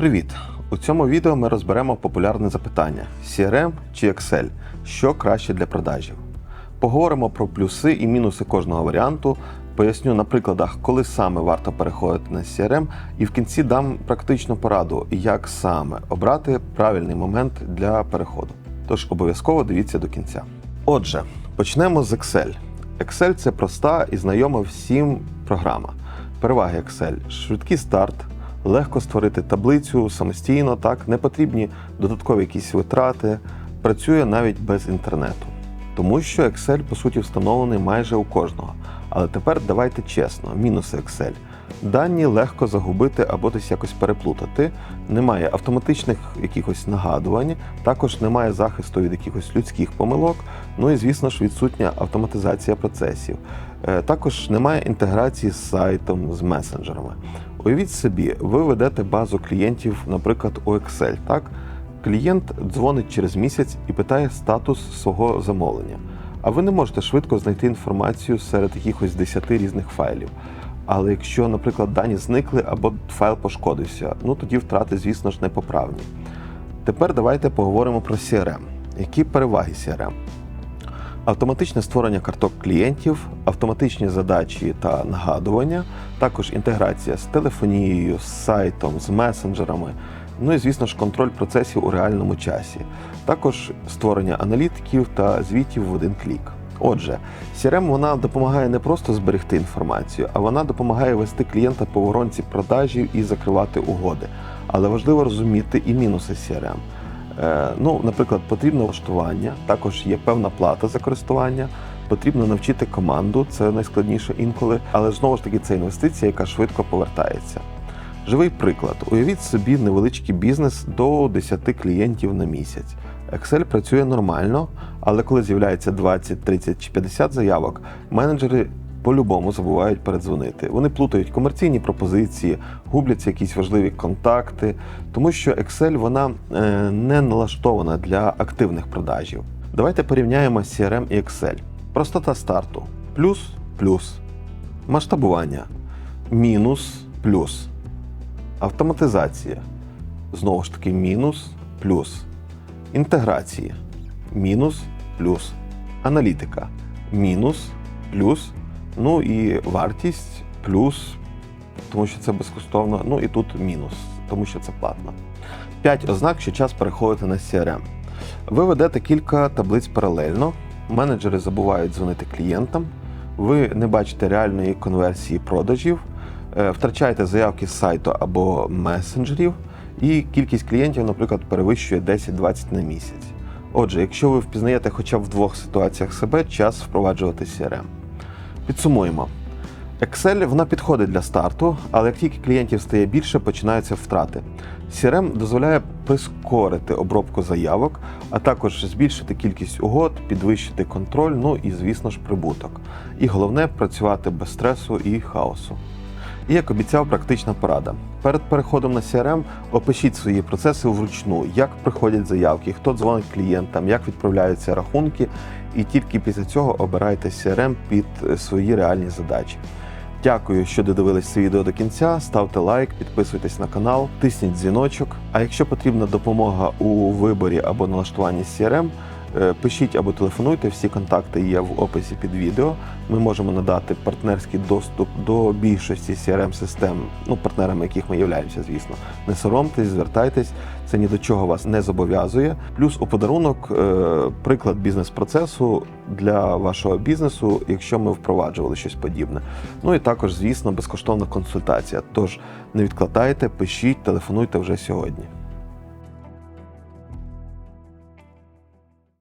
Привіт! У цьому відео ми розберемо популярне запитання: CRM чи Excel, що краще для продажів. Поговоримо про плюси і мінуси кожного варіанту, поясню на прикладах, коли саме варто переходити на CRM, і в кінці дам практичну пораду, як саме обрати правильний момент для переходу. Тож обов'язково дивіться до кінця. Отже, почнемо з Excel. Excel це проста і знайома всім програма. Переваги Excel швидкий старт, легко створити таблицю самостійно, так не потрібні додаткові якісь витрати, працює навіть без інтернету. Тому що Excel по суті встановлений майже у кожного. Але тепер давайте чесно, мінуси Excel. Дані легко загубити або десь якось переплутати. Немає автоматичних якихось нагадувань, також немає захисту від якихось людських помилок. Ну і звісно ж відсутня автоматизація процесів. Е, Також немає інтеграції з сайтом, з месенджерами. Уявіть собі, ви ведете базу клієнтів, наприклад, у Excel. Так, клієнт дзвонить через місяць і питає статус свого замовлення. А ви не можете швидко знайти інформацію серед якихось 10 різних файлів. Але якщо, наприклад, дані зникли або файл пошкодився, ну тоді втрати, звісно ж, непоправні. Тепер давайте поговоримо про CRM. Які переваги CRM? Автоматичне створення карток клієнтів, автоматичні задачі та нагадування, також інтеграція з телефонією, з сайтом, з месенджерами, ну і, звісно ж, контроль процесів у реальному часі, також створення аналітиків та звітів в один клік. Отже, CRM вона допомагає не просто зберегти інформацію, а вона допомагає вести клієнта по воронці продажів і закривати угоди. Але важливо розуміти і мінуси CRM. Е, Ну, наприклад, потрібне влаштування, також є певна плата за користування. Потрібно навчити команду, це найскладніше інколи, але знову ж таки це інвестиція, яка швидко повертається. Живий приклад: уявіть собі невеличкий бізнес до 10 клієнтів на місяць. Excel працює нормально, але коли з'являється 20, 30 чи 50 заявок, менеджери по-любому забувають передзвонити. Вони плутають комерційні пропозиції, губляться якісь важливі контакти, тому що Excel вона е, не налаштована для активних продажів. Давайте порівняємо CRM і Excel. Простота старту плюс плюс. Масштабування мінус плюс. Автоматизація. Знову ж таки, мінус плюс. Інтеграція. Мінус плюс. Аналітика. Мінус плюс. Ну і вартість плюс, тому що це безкоштовно. Ну і тут мінус, тому що це платно. П'ять ознак, що час переходити на CRM. Ви ведете кілька таблиць паралельно. Менеджери забувають дзвонити клієнтам. Ви не бачите реальної конверсії продажів, е, втрачаєте заявки з сайту або месенджерів, і кількість клієнтів, наприклад, перевищує 10-20 на місяць. Отже, якщо ви впізнаєте хоча б в двох ситуаціях себе, час впроваджувати CRM. Підсумуємо. Excel вона підходить для старту, але як тільки клієнтів стає більше, починаються втрати. CRM дозволяє прискорити обробку заявок, а також збільшити кількість угод, підвищити контроль, ну і, звісно ж, прибуток. І головне працювати без стресу і хаосу. І як обіцяв, практична порада. Перед переходом на CRM опишіть свої процеси вручну, як приходять заявки, хто дзвонить клієнтам, як відправляються рахунки, і тільки після цього обирайте CRM під е, свої реальні задачі. Дякую, що додивились це відео до кінця. Ставте лайк, підписуйтесь на канал, тисніть дзвіночок. А якщо потрібна допомога у виборі або налаштуванні CRM, пишіть або телефонуйте. Всі контакти є в описі під відео. Ми можемо надати партнерський доступ до більшості crm систем ну партнерами яких ми являємося, звісно. Не соромтесь, звертайтесь, це ні до чого вас не зобов'язує. Плюс у подарунок е, приклад бізнес-процесу для вашого бізнесу, якщо ми впроваджували щось подібне. Ну і також, звісно, безкоштовна консультація. Тож не відкладайте, пишіть, телефонуйте вже сьогодні.